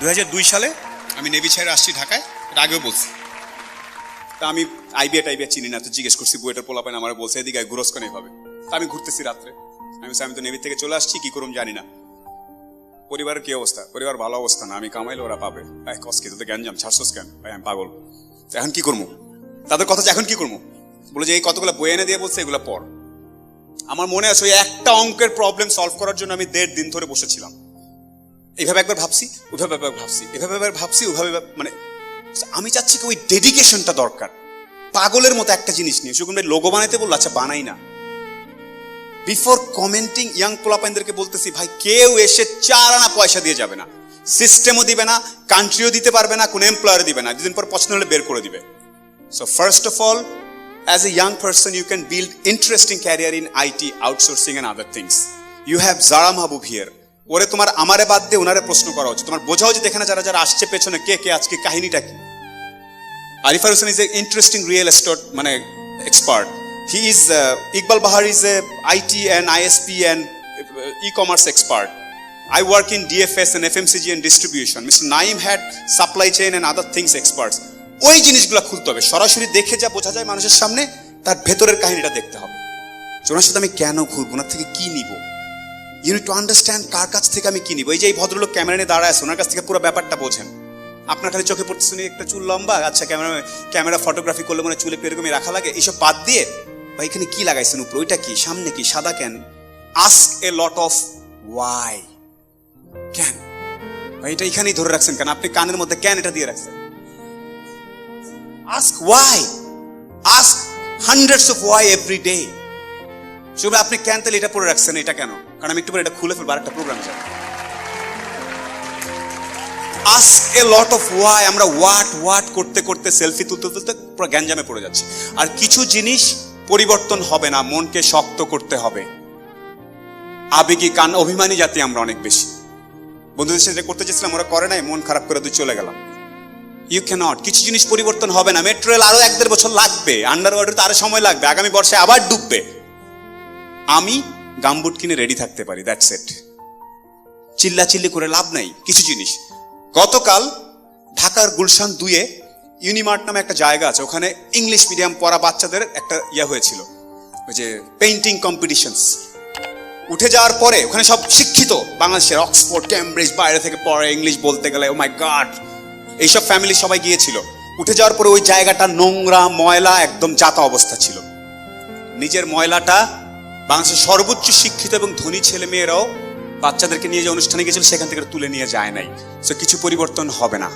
দু হাজার দুই সালে আমি নেভি ছেড়ে আসছি ঢাকায় এটা আগেও বলছি। তা আমি আইবিএ টাইবিএ চিনি না তো জিজ্ঞেস করছি বুয়েটার পোলা পাইন আমার বলছে এদিকে আয়, ঘুরস কেন এইভাবে তা আমি ঘুরতেছি রাত্রে। আমি আমি তো নেভি থেকে চলে আসছি কি করুম জানি না। পরিবারের কি অবস্থা? পরিবার ভালো অবস্থা না আমি কামাইলে ওরা পাবে। ভাই তোদের জ্ঞান জাম ছাড়ছোস কেন? ভাই আমি পাগল। তো এখন কি করব তাদের কথা এখন কি করব বলে যে এই কতগুলো বই এনে দিয়ে বলছে এগুলো পর আমার মনে আছে ওই একটা অঙ্কের প্রবলেম সলভ করার জন্য আমি দেড় দিন ধরে বসেছিলাম। এইভাবে একবার ভাবছি ওইভাবে একবার ভাবছি, এভাবে একবার ভাবছি ওইভাবে মানে আমি চাচ্ছি কি ওই ডেডিকেশনটা দরকার। পাগলের মতো একটা জিনিস নিয়ে সুকুন ভাই লোগো বানাইতে বলল আচ্ছা বানাই না। বিফোর কমেন্টিং ইয়াং পোলাপাইনদেরকে বলতেছি, ভাই, কেউ এসে চার আনা পয়সা দিয়ে যাবে না। সিস্টেমও দিবে না কান্ট্রিও দিতে পারবে না, কোনো এমপ্লয়ার দিবে না। দুদিন পর পছন্দ হলে বের করে দিবে। So first of all as a young person you can build interesting career in IT outsourcing and other things you have Zara Mahbub here ওরে তোমার আমারে বাদ দিয়ে ওনারে প্রশ্ন করা উচিত তোমার বোঝা উচিত এখানে যারা যারা আসছে পেছনে কে কে আজকে কাহিনীটা কি Arifar Hussain is an interesting real estate মানে expert. He is uh, Iqbal Bahar is a IT and ISP and uh, e-commerce. I work in DFS and FMCG and distribution. Mr. Naim had supply chain and other things experts. ওই জিনিসগুলো খুলতে হবে সরাসরি দেখে যা বোঝা যায় মানুষের সামনে তার ভেতরের কাহিনীটা দেখতে হবে ওনার সাথে আমি কেন ঘুরবো ওনার থেকে কি নিব ইউ টু আন্ডারস্ট্যান্ড কার কাছ থেকে আমি কি নিব এই যে এই ভদ্রলোক ক্যামেরা নিয়ে দাঁড়ায় আছে, ওনার কাছ থেকে পুরো ব্যাপারটা বোঝেন। আপনার খালি চোখে পড়তেছে না একটা চুল লম্বা? আচ্ছা ক্যামেরা ক্যামেরা ফটোগ্রাফি করলে মানে চুলে এরকমই রাখা লাগে? এইসব বাদ দিয়ে, ভাই, এখানে কি লাগাইছেন উপরে? ওইটা কি? সামনে কি? সাদা কেন? Ask a lot of why কেন ভাই, এটা এখানেই ধরে রাখছেন কেন? আপনি কানের মধ্যে কেন এটা দিয়ে রাখছেন। Ask why ask hundreds of why every day Shubho আপনি কেন তাহলে এটা পরে রাখছেন? এটা কেন? কারণ আমি একটু পরে এটা খুলে ফেলব, আরেকটা প্রোগ্রাম যাবে। Ask a lot of why আমরা ওয়াট ওয়াট করতে করতে সেলফি তুলতে তুলতে পুরো গ্যাঞ্জামে পড়ে যাচ্ছি। আর কিছু জিনিস পরিবর্তন হবে না, মনকে শক্ত করতে হবে। আবেগী কান, অভিমানী জাতি আমরা অনেক বেশি। বন্ধুদের সাথে করতে চেয়েছিলাম, ওরা করে নাই, মন খারাপ করে দিয়ে চলে গেলাম। ইউ ক্যানট কিছু জিনিস পরিবর্তন হবে না। মেট্রো রেল আরও এক দেড় বছর লাগবে আন্ডার ওয়াটার আরও সময় লাগবে, আগামী বর্ষে আবার ডুববে। আমি গামবুট কিনে রেডি থাকতে পারি দ্যাটস এট চিল্লা চিল্লি করে লাভ নাই, কিছু জিনিস। গতকাল ঢাকার গুলশান দুয়ে ইউনিমার্ট নামে একটা জায়গা আছে, ওখানে ইংলিশ মিডিয়াম পড়া বাচ্চাদের একটা ইয়ে হয়েছিল, ওই যে পেইন্টিং কম্পিটিশনস উঠে যাওয়ার পরে ওখানে সব শিক্ষিত বাংলাদেশের অক্সফোর্ড ক্যামব্রিজ বাইরে থেকে পড়ে ইংলিশ বলতে গেলে ও মাই গড এইসব ফ্যামিলি সবাই গিয়েছিল। উঠে যাওয়ার পরে ওই জায়গাটা নোংরা, ময়লা, একদম জাতা অবস্থা ছিল। নিজের ময়লাটা বাংলাদেশের সর্বোচ্চ শিক্ষিত এবং ধনী ছেলে মেয়েরাও বাচ্চাদেরকে নিয়ে যে অনুষ্ঠানে গেছিল সেখান থেকে তুলে নিয়ে যায় নাই। সো কিছু পরিবর্তন হবে না।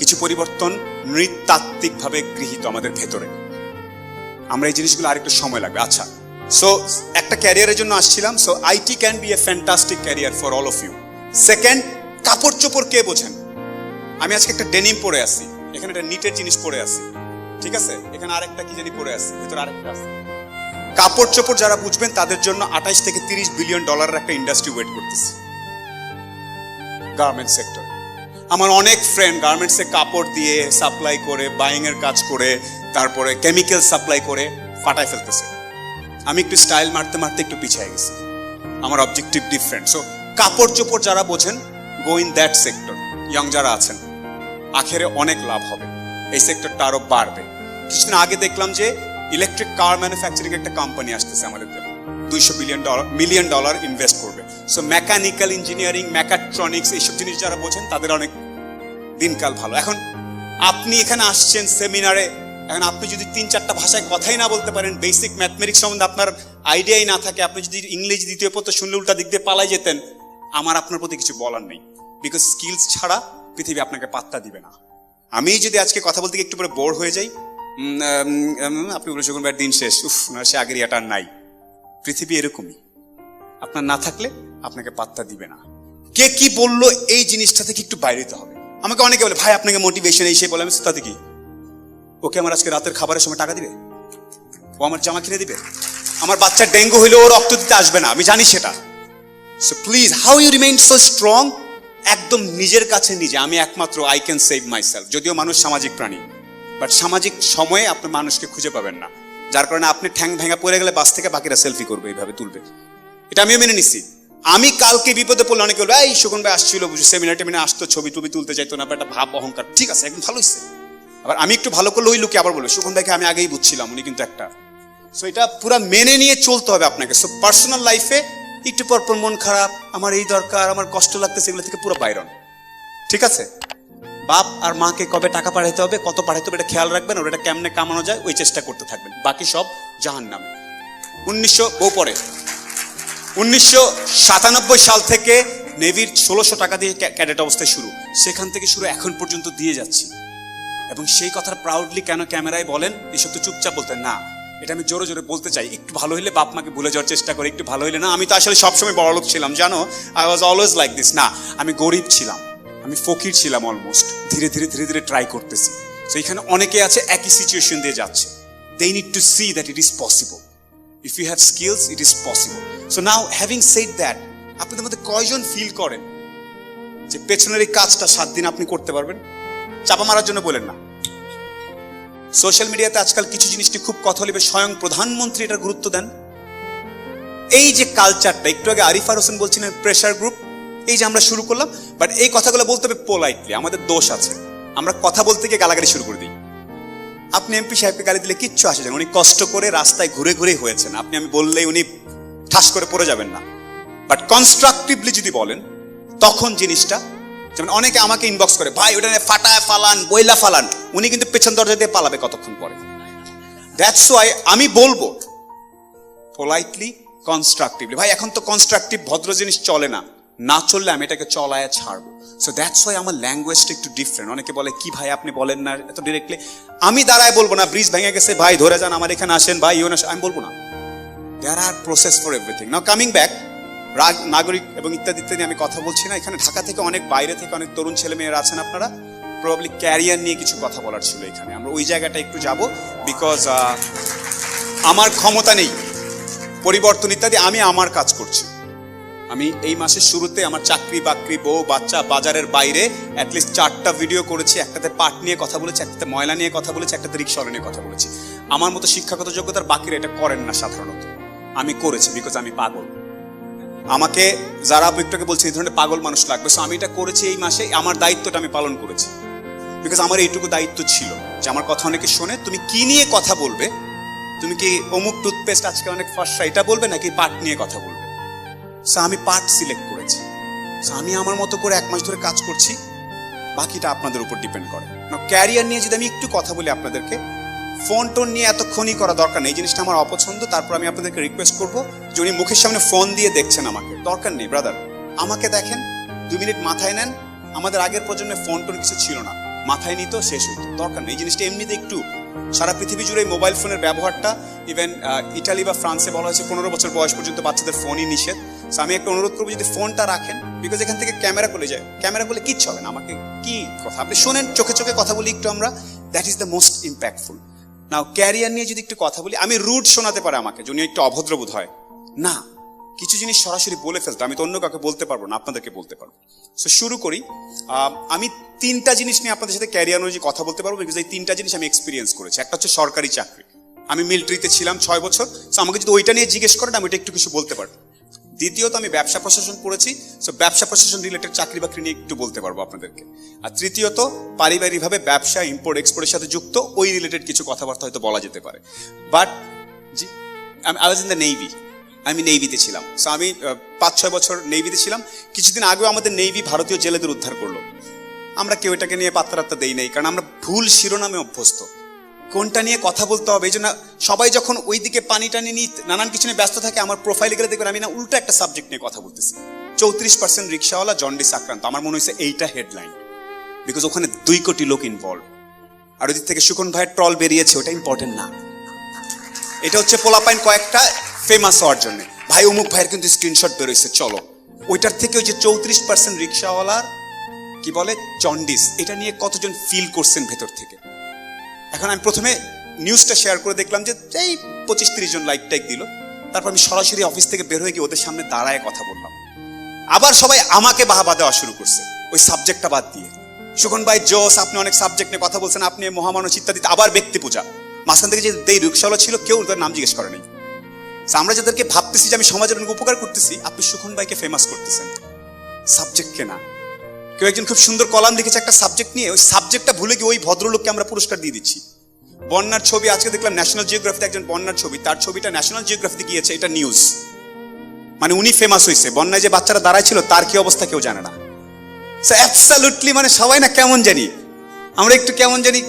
কিছু পরিবর্তন নৃতাত্ত্বিকভাবে গৃহীত আমাদের ভেতরে। আমরা এই জিনিসগুলো আরেকটু সময় লাগবে। আচ্ছা সো একটা ক্যারিয়ারের জন্য আসছিলাম। So IT can be a fantastic career for all of you second কাপড় চোপড় কে বোঝেন? আমি আজকে একটা ডেনিম পরে আসি এখানে একটা নিটের জিনিস পরে আসি ঠিক আছে? এখানে আরেকটা কি জানি পরে আসি ভিতরে আরেকটা আছে। কাপড় চোপড় যারা বুঝবেন, তাদের জন্য আঠাইশ থেকে তিরিশ বিলিয়ন ডলারের একটা ইন্ডাস্ট্রি ওয়েট করতেছে। গার্মেন্ট সেক্টর আমার অনেক ফ্রেন্ড গার্মেন্টসে কাপড় দিয়ে সাপ্লাই করে বাইং এর কাজ করে, তারপরে কেমিক্যাল সাপ্লাই করে ফাটায় ফেলতেছে। আমি একটু স্টাইল মারতে মারতে একটু পিছিয়ে গেছি। আমার অবজেক্টিভ ডিফারেন্ট সো কাপড় চোপড় যারা বোঝেন go in that sector young যারা আছেন, আখেরে অনেক লাভ হবে। এই সেক্টরটা আরও বাড়বে। কিছুদিন আগে দেখলাম যে ইলেকট্রিক কার ম্যানুফ্যাকচারিং একটা কোম্পানি আসতেছে আমাদের দুইশো billion dollar million dollar invest করবে। সো মেকানিক্যাল ইঞ্জিনিয়ারিং মেকাট্রনিক্স এইসব জিনিস যারা বোঝেন, তাদের অনেক দিনকাল ভালো। এখন আপনি এখানে আসছেন সেমিনারে, এখন আপনি যদি তিন চারটা ভাষায় কথাই না বলতে পারেন বেসিক ম্যাথমেটিক্স সম্বন্ধে আপনার আইডিয়াই না থাকে, আপনি যদি ইংরেজি দ্বিতীয় পত্র শুনলে উল্টা দিক দিয়ে পালাই যেতেন, আমার আপনার প্রতি কিছু বলার নেই। বিকজ স্কিলস ছাড়া পৃথিবী আপনাকে পাত্তা দিবে না। আমি যদি আজকে কথা বলতে গিয়ে একটু পরে বোর হয়ে যাই আপনি বলে শুকুন দিন শেষ। উফ, না, সে আগের ইয়াটা নাই। পৃথিবী এরকমই। আপনার না থাকলে আপনাকে পাত্তা দিবে না। কে কি বলল এই জিনিসটা থেকে একটু বাইরে হতে হবে। আমাকে অনেকে বলে, ভাই, আপনাকে মোটিভেশন এই সেই বলে। আমি তাতে কি? ওকে আমার আজকে রাতের খাবারের সময় টাকা দিবে? ও আমার জামা কিনে দিবে? আমার বাচ্চা ডেঙ্গু হইলে ও রক্ত দিতে আসবে না। আমি জানি সেটা। So please how you remain so strong একদম নিজের কাছে নিজে। আমি একমাত্র I can save myself যদিও মানুষ সামাজিক প্রাণী। বাট সামাজিক সময়ে আপনি মানুষকে খুঁজে পাবেন না। যার কারণে আপনি ঠ্যাং ভেঙে পড়ে গেলে বাস থেকে বাকিরা সেলফি করবে, এইভাবে তুলবে। এটা আমিও মেনে নিচ্ছি আমি কালকে বিপদে পড়লে অনেকে বলবে, এই শকুন ভাই আসছিল বুঝি সেমিনার টেমিনে আসতো, ছবি টবি তুলতে চাইতো না একটা ভাব, অহংকার। ঠিক আছে একদম ভালো হয়েছে আবার আমি একটু ভালো করলে ওই লোকে আবার বলবে, শকুন ভাইকে আমি আগেই বুঝছিলাম, উনি কিন্তু একটা। সো এটা পুরো মেনে নিয়ে চলতে হবে আপনাকে। সো পার্সোনাল লাইফে একটু পর পর মন খারাপ, আমার এই দরকার, আমার কষ্ট লাগতেছে, এগুলো থেকে পুরো বাইরন ঠিক আছে? বাপ আর মাকে কবে টাকা পাঠাইতে হবে, কত পাঠাইতে হবে, এটা খেয়াল রাখবেন, ওর এটা কেমনে কামানো যায়, ওই চেষ্টা করতে থাকবেন। বাকি সব জাহান নামে উনিশশো বউ পরে। উনিশশো সাতানব্বই সাল থেকে নেভির ষোলোশো টাকা দিয়ে ক্যাডেট অবস্থায় শুরু। সেখান থেকে শুরু এখন পর্যন্ত দিয়ে যাচ্ছি। এবং সেই কথা প্রাউডলি কেন ক্যামেরায় বলেন, এসব তো চুপচাপ বলতেন, না। এটা আমি জোরে জোরে বলতে চাই, একটু ভালো হইলে বাপ মাকে ভুলে যাওয়ার চেষ্টা করি, একটু ভালো হইলে না। আমি তো আসলে সবসময় বড় লোক ছিলাম, জানো? I was always like this না, আমি গরিব ছিলাম। আমি ফকির ছিলাম অলমোস্ট ধীরে ধীরে ধীরে ধীরে ট্রাই করতেছি। তো এখানে অনেকে আছে একই সিচুয়েশন দিয়ে যাচ্ছে। They need to see that it is possible if you have skills it is possible so now having said that আপনাদের মধ্যে কয়জন ফিল করেন? যে পেছনের এই কাজটা সাত দিন আপনি করতে পারবেন? চাপা মারার জন্য বলেন না। সোশ্যাল মিডিয়াতে আজকাল কিছু জিনিসটি খুব কথা হলিবে স্বয়ং প্রধানমন্ত্রী এটার গুরুত্ব দেন। এই যে কালচারটা একটু আগে আরিফার হোসেন বলছিলেন প্রেশার গ্রুপ এই যে আমরা শুরু করলাম বাট এই কথাগুলো বলতে হবে পোলাইটলি আমাদের দোষ আছে। আমরা কথা বলতে গিয়ে গালাগালি শুরু করে দিই। আপনি এমপি সাহেবকে গালি দিলে কিচ্ছু আসে যান উনি কষ্ট করে রাস্তায় ঘুরে ঘুরে হয়েছেন। আপনি আমি বললেই উনি ঠাস করে পড়ে যাবেন না। বাট কনস্ট্রাকটিভলি যদি বলেন, তখন জিনিসটা, যেমন অনেকে আমাকে ইনবক্স করে, ভাই, ওটা ফাটায় ফালান, বইলা ফালান। উনি কিন্তু পেছন দরজা দিয়ে পালাবে কতক্ষণ পরে। দ্যাটস ওয়াই আমি বলব পোলাইটলি কনস্ট্রাকটিভলি ভাই, এখন তো কনস্ট্রাকটিভ ভদ্র জিনিস চলে না। না চললে আমি এটাকে চলায় ছাড়বো। সো দ্যাটস ওয়াই আমার ল্যাঙ্গুয়েজটা একটু ডিফারেন্ট অনেকে বলে, কি ভাই আপনি বলেন না? এত ডিরেক্টলি আমি দাঁড়ায় বলব না ব্রিজ ভেঙে গেছে, ভাই, ধরে যান, আমার এখানে আসেন, ভাই ইউন আমি বলব না। There are process for everything now coming back রাগ, নাগরিক এবং ইত্যাদি ইত্যাদি আমি কথা বলছি না। এখানে ঢাকা থেকে অনেক বাইরে থেকে অনেক তরুণ ছেলে মেয়েরা আছেন আপনারা। প্রবাবলি ক্যারিয়ার নিয়ে কিছু কথা বলার ছিল এখানে। আমরা ওই জায়গাটা একটু যাব বিকজ আমার ক্ষমতা নেই। পরিবর্তন ইত্যাদি আমি আমার কাজ করছি। আমি এই মাসের শুরুতে আমার চাকরি বাকরি বউ, বাচ্চা বাজারের বাইরে অ্যাটলিস্ট চারটা ভিডিও করেছি, একটাতে পাট নিয়ে কথা বলেছি, একটাতে ময়লা নিয়ে কথা বলেছি, একটাতে রিক্সা নিয়ে কথা বলেছি। আমার মতো শিক্ষাগত যোগ্যতার বাকিরা এটা করেন না সাধারণত। আমি করেছি বিকজ আমি পাগল। আমাকে যারা একটুকে বলছে, এই ধরনের পাগল মানুষ লাগবে। সো আমি এটা করেছি এই মাসে, আমার দায়িত্বটা আমি পালন করেছি। বিকজ আমার এইটুকু দায়িত্ব ছিল যে আমার কথা অনেকে শোনে, তুমি কি নিয়ে কথা বলবে? তুমি কি অমুক টুথপেস্ট আজকে অনেক ফর্সা, এটা বলবে নাকি পাট নিয়ে কথা বলবে? আমি পার্ট সিলেক্ট করেছি। আমি আমার মতো করে এক মাস ধরে কাজ করছি, বাকিটা আপনাদের উপর ডিপেন্ড করে। ক্যারিয়ার নিয়ে যদি আমি একটু কথা বলি আপনাদেরকে ফোন টোন নিয়ে এতক্ষণই করা দরকার নেই। জিনিসটা আমার অপছন্দ, তারপর আমি আপনাদেরকে রিকোয়েস্ট করব যে উনি মুখের সামনে ফোন দিয়ে দেখছেন আমাকে। দরকার নেই ব্রাদার আমাকে দেখেন, দু মিনিট মাথায় নেন। আমাদের আগের প্রজন্মে ফোন টোন কিছু ছিল না। মাথায় নিত শেষ হইতো। দরকার নেই। জিনিসটা এমনিতে একটু সারা পৃথিবী জুড়ে মোবাইল ফোনের ব্যবহারটা ইভেন ইটালি বা ফ্রান্সে বলা হয়েছে, পনেরো বছর বয়স পর্যন্ত বাচ্চাদের ফোনই নিষেধ। So, আমি একটা অনুরোধ করব, যদি ফোনটা রাখেন বিকজ এখান থেকে ক্যামেরা খুলে যায়। ক্যামেরা খুলে কিচ্ছু হবে না, আমাকে কি কথা? আপনি শোনেন, চোখে চোখে কথা বলি একটু আমরা। That is the most impactful now career নিয়ে যদি একটু কথা বলি, আমি রুট শোনাতে পারে আমাকে যদি একটু অভদ্র বোধ হয় না, কিছু জিনিস সরাসরি বলে ফেলতে, আমি তো অন্য কাউকে বলতে পারব না, আপনাদেরকে বলতে পারব। সো শুরু করি। আমি তিনটা জিনিস নিয়ে আপনাদের সাথে ক্যারিয়ার অনুযায়ী কথা বলতে পারব বিকজ এই তিনটা জিনিস আমি এক্সপিরিয়েন্স করেছি। একটা হচ্ছে সরকারি চাকরি। আমি মিলিটারিতে ছিলাম ছয় বছর সো আমাকে যদি ওইটা নিয়ে জিজ্ঞেস করেন, আমি ওইটা একটু কিছু বলতে পারব। দ্বিতীয়ত আমি ব্যবসা প্রশাসন পড়েছি সো ব্যবসা প্রশাসন রিলেটেড চাকরি বাকরি নিয়ে একটু বলতে পারব আপনাদেরকে। আর তৃতীয়ত, পারিবারিকভাবে ব্যবসা ইম্পোর্ট এক্সপোর্টের সাথে যুক্ত, ওই রিলেটেড কিছু কথাবার্তা হয়তো বলা যেতে পারে। বাট জি, আমি I was in the navy, আমি নেভিতে ছিলাম। সো আমি পাঁচ ছয় বছর নেভিতে ছিলাম। কিছুদিন আগেও আমাদের নেইভি ভারতীয় জেলেদের উদ্ধার করল। আমরা কেউ এটাকে নিয়ে পাত্তারাত্তা দেই নাই, কারণ আমরা ভুল শিরোনামে অভ্যস্ত। কোনটা নিয়ে কথা বলতে হবে? এই জন্য সবাই যখন ওই দিকে পানি টানি নিয়ে নানান কিছু নিয়ে ব্যস্ত থাকে, আমার প্রোফাইলে গেলে দেখবেন আমি না উল্টো একটা সাবজেক্ট নিয়ে কথা বলতেছি। চৌত্রিশ পার্সেন্ট রিক্সাওয়ালা জন্ডিস আক্রান্ত। আমার মনে হয়েছে এইটা হেডলাইন বিকজ ওখানে দুই কোটি লোক ইনভলভ আর ওদিক থেকে সুখন ভাইয়ের ট্রল বেরিয়েছে, ওটা ইম্পর্টেন্ট না। এটা হচ্ছে পোলাপাইন কয়েকটা ফেমাস হওয়ার জন্য। ভাই অমুক ভাইয়ের কিন্তু স্ক্রিনশট বেরোইছে, চলো। ওইটার থেকে ওই যে চৌত্রিশ পার্সেন্ট রিক্সাওয়ালার কি বলে জন্ডিস এটা নিয়ে কতজন ফিল করছেন ভেতর থেকে? এখন আমি প্রথমে নিউজটা শেয়ার করে দেখলাম যে এই পঁচিশ তিরিশ জন লাইক টাইক দিল, তারপর আমি সরাসরি অফিস থেকে বের হয়ে গিয়ে ওদের সামনে দাঁড়ায় কথা বললাম। আবার সবাই আমাকে বাহাবা দেওয়া শুরু করছে, ওই সাবজেক্টটা বাদ দিয়ে। সুখন ভাই, জোস, আপনি অনেক সাবজেক্ট নিয়ে কথা বলছেন, আপনি মহামানস ইত্যাদি আবার ব্যক্তি পূজা। মাঝখান থেকে যে রিক্সাওয়ালা ছিল, কেউ তার নাম জিজ্ঞেস করে নাই আমরা যাদেরকে ভাবতেছি যে আমি সমাজের অনেক উপকার করতেছি, আপনি সুখন ভাইকে ফেমাস করতেছেন। সাবজেক্টকে না। কেউ একজন খুব সুন্দর কলাম লিখেছে একটা সাবজেক্ট নিয়ে, ওই সাবজেক্টটা ভুলে গিয়ে ওই ভদ্রলোককে আমরা পুরস্কার দিয়ে দিচ্ছি। বন্যার ছবি, আজকে দেখলাম ন্যাশনাল জিওগ্রাফিতে একজন বন্যার ছবি, তার ছবিটা ন্যাশনাল জিওগ্রাফিতে গিয়েছে, এটা নিউজ মানে উনি ফেমাস হয়েছে বন্যায় যে বাচ্চারা দাঁড়ায় ছিল, তার কি অবস্থা কেউ জানে না। অ্যাবসালুটলি মানে সবাই না কেমন জানি, আমরা একটু কেমন জানি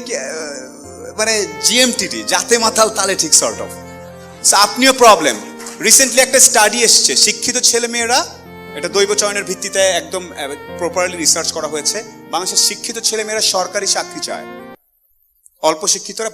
মানে জিএমটিটি যাতে মাতাল তালে ঠিক সর্ট অফ আপনিও প্রবলেম রিসেন্টলি একটা স্টাডি এসছে, শিক্ষিত ছেলেমেয়েরা এটা দৈব চয়নের ভিত্তিতে একদম প্রপারলি রিসার্চ করা হয়েছে। বাংলাদেশের শিক্ষিত ছেলেমেয়েরা সরকারি চাকরি চায়। অল্প শিক্ষিতরা